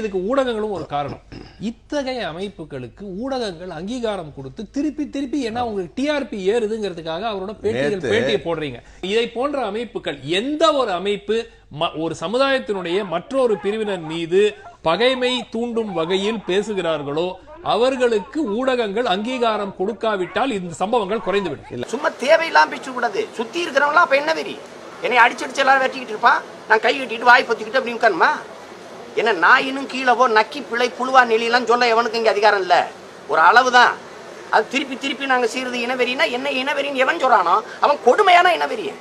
இதுக்கு ஊடகங்களும் ஒரு காரணம். இத்தகைய அமைப்புகளுக்கு ஊடகங்கள் அங்கீகாரம் கொடுத்து திருப்பி திருப்பி என்ன உங்களுக்கு டிஆர்பி ஏறுதுங்கிறதுக்காக அவரோட பேட்டிகள் பேட்டியை போடுறீங்க. இதை போன்ற அமைப்புகள் எந்த ஒரு அமைப்பு ஒரு சமுதாயத்தினுடைய மற்றொரு பிரிவினர் மீது பகைமை தூண்டும் வகையில் பேசுகிறார்களோ அவர்களுக்கு ஊடகங்கள் அங்கீகாரம் கொடுக்காவிட்டால் இந்த சம்பவங்கள் குறைந்துவிடும். சும்மா தேவையில்லாம பேச கூடாது சுத்தி இருக்கிறவங்களாம் அப்ப என்ன வெறி? என்னை அடிச்சு அடிச்சு எல்லாரும் வெட்டிக்கிட்டு இருப்பான் நான் கை கட்டிட்டு வாய் பொத்திக்கிட்டு அப்படி உட்காருமா? என்ன நாயினும் கீழே போ நக்கி பிழை புழுவா நெளியெல்லாம் சொல்ல எவனுக்கு இங்கே அதிகாரம் இல்லை. ஒரு அளவு தான் அது திருப்பி திருப்பி நாங்கள் செய்கிறது இனவெறினா என்ன இனவெறின்னு எவன் சொல்கிறானோ அவன் கொடுமையான இனவெறியன்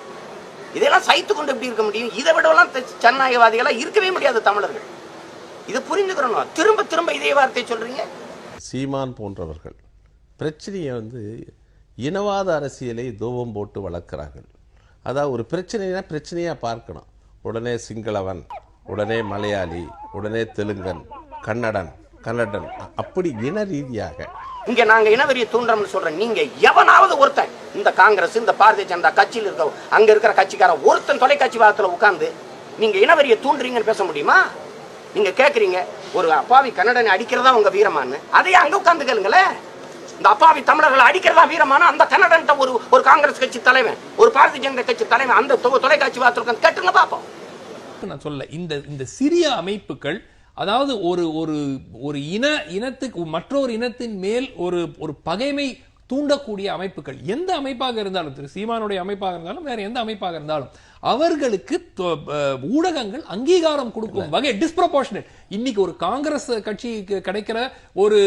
இதெல்லாம் சைத்து கொண்டு எப்படி இருக்க முடியும்? இதை விடலாம் ஜனநாயகவாதிகளா இருக்கவே முடியாது தமிழர்கள். இதை புரிஞ்சுக்கிறோம் திரும்ப திரும்ப இதே வார்த்தையை சொல்கிறீங்க சீமான் போன்றவர்கள். பிரச்சனையை வந்து இனவாத அரசியலை தூபம் போட்டு வளர்க்குறார்கள். அதாவது ஒரு பிரச்சனைனா பிரச்சனையாக பார்க்கணும். உடனே சிங்களவன். உடனே மலையாளி உடனே தெலுங்கன் கன்னடன் கன்னடன். அப்படி இன ரீதியாக. இங்க நாங்க இனவெறியை தூண்டுறோம்னு சொல்றேன். நீங்க எவனாவது ஒருத்தன் இந்த காங்கிரஸ் இந்த பாரதிய ஜனதா கட்சியில் இருக்க அங்க இருக்கிற கட்சிக்காரன் ஒருத்தன் தொலைக்காட்சி வாரத்துல உட்கார்ந்து நீங்க இனவெறியை தூண்டுறீங்கன்னு பேச முடியுமா? நீங்க கேக்குறீங்க ஒரு அப்பாவி கன்னடனை அடிக்கிறதா உங்க வீரமான்னு. அதையே அங்க உட்கார்ந்து கேளுங்களேன் இந்த அப்பாவி தமிழர்களை அடிக்கிறதா வீரமான அந்த கன்னடன் ஒரு ஒரு காங்கிரஸ் கட்சி தலைவன் ஒரு பாரதிய ஜனதா கட்சி தலைவன் அந்த தொலைக்காட்சி வாரத்துல உட்காந்து கேட்டுங்க பாப்போம் நான் சொல்ல இந்த இந்த சிறிய அமைப்புகள் அதாவது ஒரு ஒரு ஒரு இன இனத்துக்கு மற்றொரு இனத்தின் மேல் ஒரு ஒரு பகைமை தூண்டக்கூடிய அமைப்புகள். எந்த அமைப்பாக இருந்தாலும் திரு சீமானுடைய அமைப்பாக இருந்தாலும் வேற எந்த அமைப்பாக இருந்தாலும் அவர்களுக்கு ஊடகங்கள் அங்கீகாரம் கொடுக்கும் வகை டிஸ்ப்ரப்போர்ஷனேட் இன்னைக்கு ஒரு காங்கிரஸ் கட்சிக்கு கிடைக்கிற ஒரு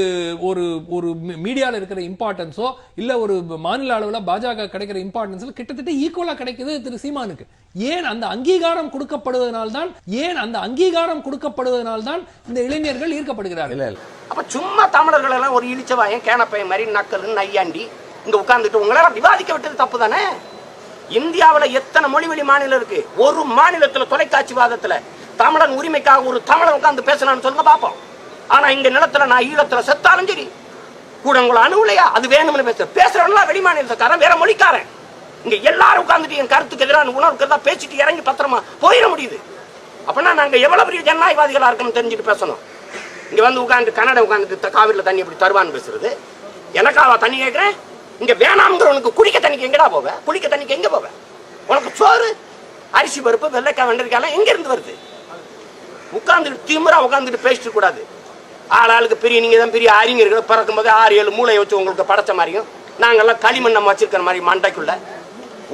ஒரு ஒரு மீடியால இருக்கிற இம்பார்ட்டன்ஸோ இல்ல ஒரு மாநில அளவுல பாஜக கிடைக்கிற இம்பார்ட்டன்ஸ் கிட்டத்தட்ட ஈக்குவலா கிடைக்குது திரு சீமானுக்கு. ஏன் அந்த அங்கீகாரம் கொடுக்கப்படுவதனால்தான் ஏன் அந்த அங்கீகாரம் கொடுக்கப்படுவதனால்தான் இந்த இளைஞர்கள் ஈர்க்கப்படுகிறார்கள்? அப்போ சும்மா தமிழர்கள் எல்லாம் ஒரு இழிச்சவாயன் கேனப்பையன் மாதிரி நக்கல் நையாண்டி இங்கே உட்காந்துட்டு உங்களால விவாதிக்க விட்டது தப்பு தானே? இந்தியாவில் எத்தனை மொழிவெளி மாநிலம் இருக்கு? ஒரு மாநிலத்தில் தொலைக்காட்சி வாதத்தில் தமிழன் உரிமைக்காக ஒரு தமிழன் உட்காந்து பேசலாம்னு சொல்லுங்க பார்ப்போம் ஆனால் இங்கே நிலத்தில் நான் ஈழத்தில் செத்தாலும் சரி கூட உங்களை அணுவலையா அது வேணும்னு பேச பேசுறவங்களா வெளி மாநிலத்துக்காரன் வேற மொழிக்காரன். இங்க எல்லாரும் உட்காந்துட்டு என் கருத்துக்கு எதிரான உணவுக்கு தான் பேசிட்டு இறங்கி பத்திரமா போயிட முடியுது. அப்படின்னா நாங்க எவ்வளவு பெரிய ஜனநாயகவாதிகளா இருக்கணும் தெரிஞ்சுட்டு பேசணும். இங்க வந்து உட்காந்து கன்னட உட்காந்துட்டு காவிரியில் தண்ணி எப்படி தருவான்னு பேசுறது. எனக்காவா தண்ணி கேட்குறேன் இங்க வேணாம்ங்கிறவனுக்கு குடிக்க தண்ணிக்கு எங்கடா போவேன் குளிக்க தண்ணிக்கு எங்க போவேன் உனக்கு சோறு அரிசி பருப்பு வெள்ளைக்காய் வெண்டரிக்காய் எங்க இருந்து வருது? உட்காந்துட்டு திமிரா உட்காந்துட்டு பேசிட்டு கூடாது. ஆள் ஆளுக்கு பெரிய நீங்க தான் பெரிய அறிஞர்கள். பிறக்கும் போது ஆறு ஏழு மூளையை வச்சு உங்களுக்கு படைச்ச மாதிரியும் நாங்கெல்லாம் களிமண் நம்ம வச்சிருக்கிற மாதிரி மண்டைக்குள்ள.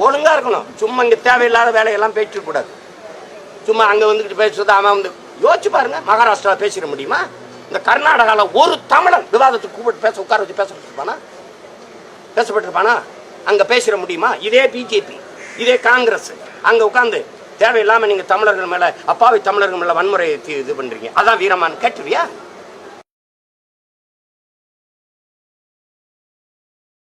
ஒழுங்கா இருக்கணும். சும்மா இங்க தேவையில்லாத வேலையெல்லாம் பேசிட்டு கூடாது. சும்மா அங்க வந்துட்டு பேசுறது அவன் வந்து யோசிச்சு பாருங்க மகாராஷ்டிரா பேசிட முடியுமா? இந்த கர்நாடகால ஒரு தமிழன் விவாதத்துக்கு கூப்பிட்டு பேச உட்கார வச்சு பேசப்பட்டிருப்பானா பேசப்பட்டிருப்பானா? அங்க பேசிட முடியுமா? இதே பிஜேபி இதே காங்கிரஸ். அங்க உட்கார்ந்து தேவையில்லாம நீங்க தமிழர்கள் மேல அப்பாவி தமிழர்கள் மேலே வன்முறையை இது பண்றீங்க. அதான் வீரமான்னு கேட்டுவியா